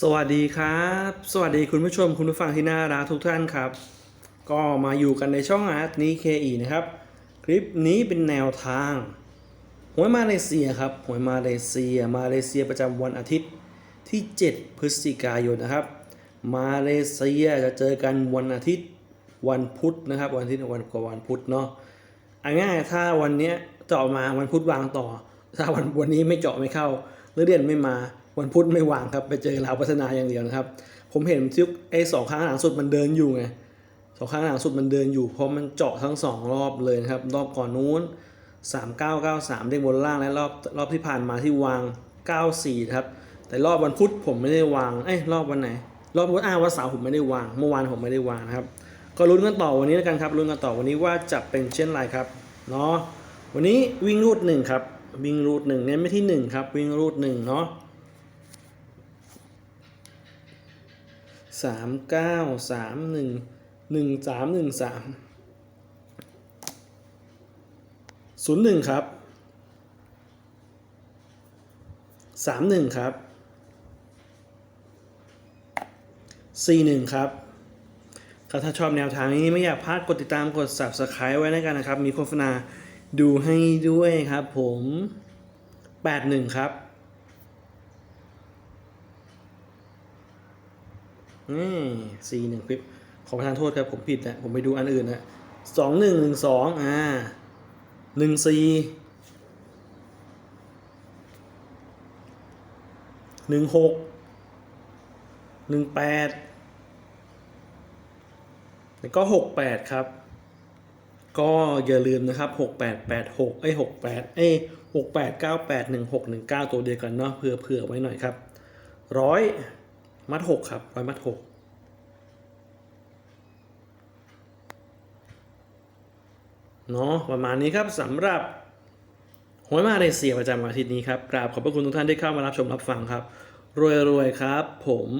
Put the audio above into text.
สวัสดีครับ สวัสดีคุณผู้ชมคุณผู้ฟังที่น่ารักทุกท่านครับ ก็มาอยู่กันในช่องอาร์ตนี้เคอีนะครับ คลิปนี้เป็นแนวทางหวยมาเลเซียครับหวยมาเลเซีย มาเลเซียประจำวันอาทิตย์ที่ 7 พฤศจิกายนนะครับ มาเลเซียจะเจอกันวันอาทิตย์วันพุธนะครับ วันอาทิตย์วันกับวันพุธเนาะเอาง่ายถ้าวันนี้เจาะมาวันพุธวางต่อ ถ้าวันวันนี้ไม่เจาะไม่เข้า เดือนไม่มาวันพุธไม่วางครับ ไปเจอลาวพัฒนาอย่างเดียวนะครับ ผมเห็นที่ไอ้สองครั้งหลังสุดมันเดินอยู่ไงสองครั้งหลังสุดมันเดินอยู่เพราะมันเจาะทั้งสองรอบเลยนะครับ รอบก่อนนู้น 3993 เด้งบนล่างและรอบรอบที่ผ่านมาที่วาง 94ครับแต่รอบวันพุธผมไม่ได้วางเอ้ยรอบวันไหน รอบวันอ้าววันเสาร์ผมไม่ได้วาง เมื่อวานผมไม่ได้วางนะครับก็ลุ้นกันต่อวันนี้แล้วกันครับลุ้นกันต่อวันนี้ว่าจะเป็นเช่นไรครับเนาะวันนี้วิ่งรูดหนึ่งครับ วิ่งรูดหนึ่งเน้นไปที่หนึ่งครับ วิ่งรูดหนึ่งเนาะสามเก้าสามหนึ่งหนึ่งสามหนึ่งสามศูนย์หนึ่งครับสามหนึ่งครับสี่หนึ่งครับถ้าชอบแนวทางนี้ไม่อยากพลาดกดติดตามกด subscribe ไว้ด้วยกันนะครับ มีโฆษณา ดูให้ด้วยครับผม81ครับนี่สี่หนึ่งคลิปขอประทานโทษครับ ผมผิดนะผมไปดูอันอื่นนะสองหนึ่งหนึ่งสองอ่าหนึ่งสี่หนึ่งหกหนึ่งแปดแล้วก็68ครับ ก็อย่าลืมนะครับ 6886เอ้68เอ้68981619 ตัวเดียวกันเนาะเผื่อเผื่อไว้หน่อยครับร้อยมัด6ครับร้อยมัด6เนาะประมาณนี้ครับสำหรับหวยมาเลเซียประจำวันอาทิตย์นี้ครับกราบขอบพระคุณทุกท่านที่เข้ามารับชมรับฟังครับ รวยๆครับ ผม